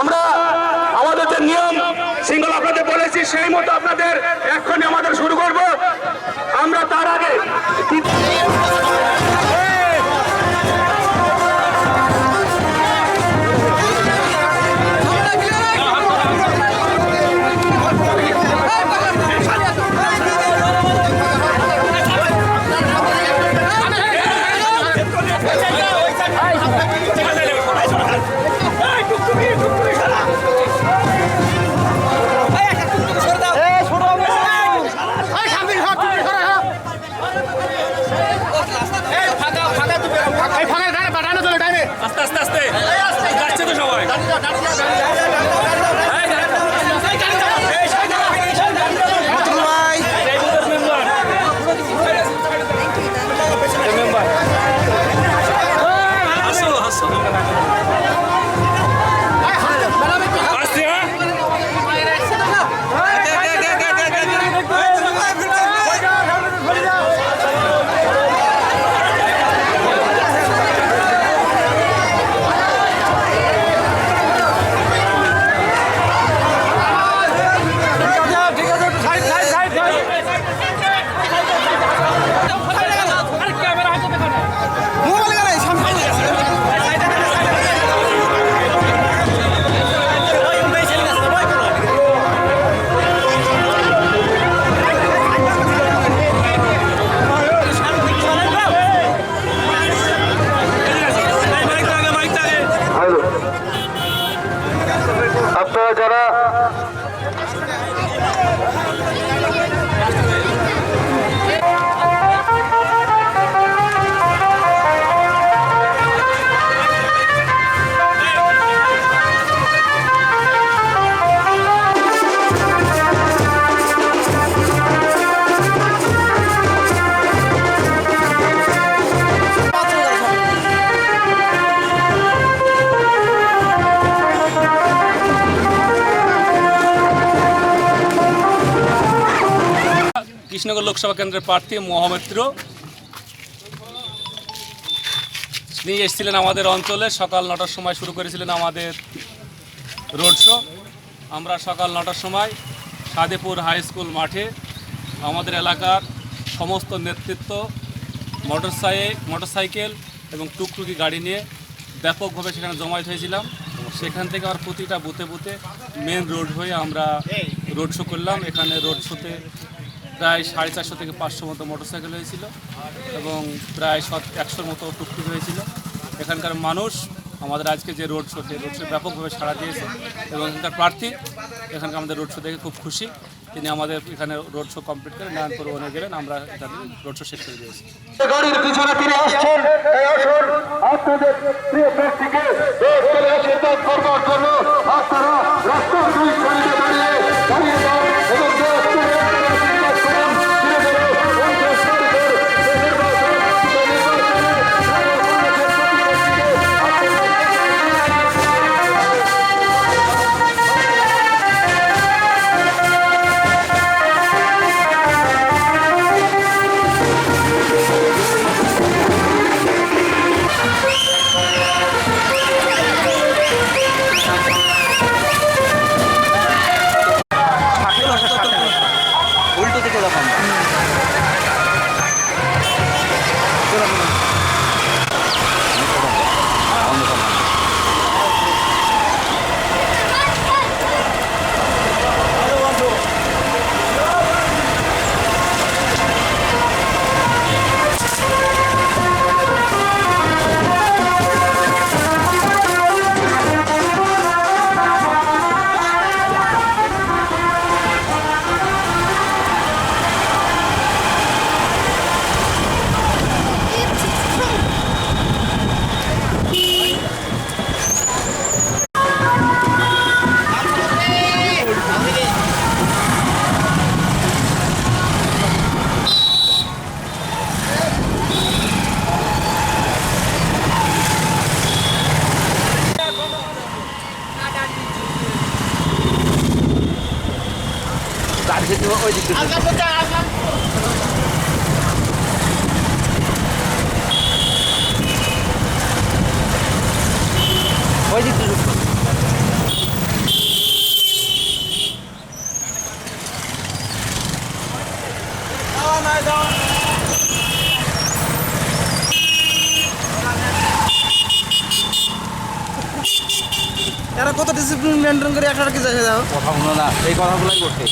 আমরা আমাদের যে নিয়ম সিঙ্গল আপনাদের বলেছি সেই মতো আপনাদের 对。কৃষ্ণনগর লোকসভা কেন্দ্রের প্রার্থী মহামিত্র। তিনি এসেছিলেন আমাদের অঞ্চলে, সকাল নটার সময় শুরু করেছিলেন আমাদের রোড শো। আমরা সকাল নটার সময় সাদেপুর হাই স্কুল মাঠে আমাদের এলাকার সমস্ত নেতৃত্ব, মোটরসাইকেল মোটরসাইকেল এবং টুকটুকি গাড়ি নিয়ে ব্যাপকভাবে সেখানে জমায়েত হয়েছিলাম। সেখান থেকে আমার প্রতিটা বুথে বুথে মেন রোড হয়ে আমরা রোড শো করলাম। এখানে রোড শোতে প্রায় সাড়ে চারশো থেকে পাঁচশো মতো মোটরসাইকেল হয়েছিল এবং প্রায় সৎ একশোর মতো টুকটুকি হয়েছিল। এখানকার মানুষ আমাদের আজকে যে রোড শো সেই রোড শো ব্যাপকভাবে সাড়া দিয়েছে এবং এখানকার প্রার্থী এখানকার আমাদের রোড শো দেখে খুব খুশি। তিনি আমাদের এখানে রোড শো কমপ্লিট করে নারায়ণপুর বনে গেলেন, আমরা এখানে রোড শো শেষ করে দিয়েছি। পিছনে তিনি আসছেন আপনাদের প্রিয় 做得好。嗯 এরা কত ডিসিপ্লিন মেনটেন করে একটা কি জায়গায় দাও? কথা হলো না এই কথাগুলোই করছে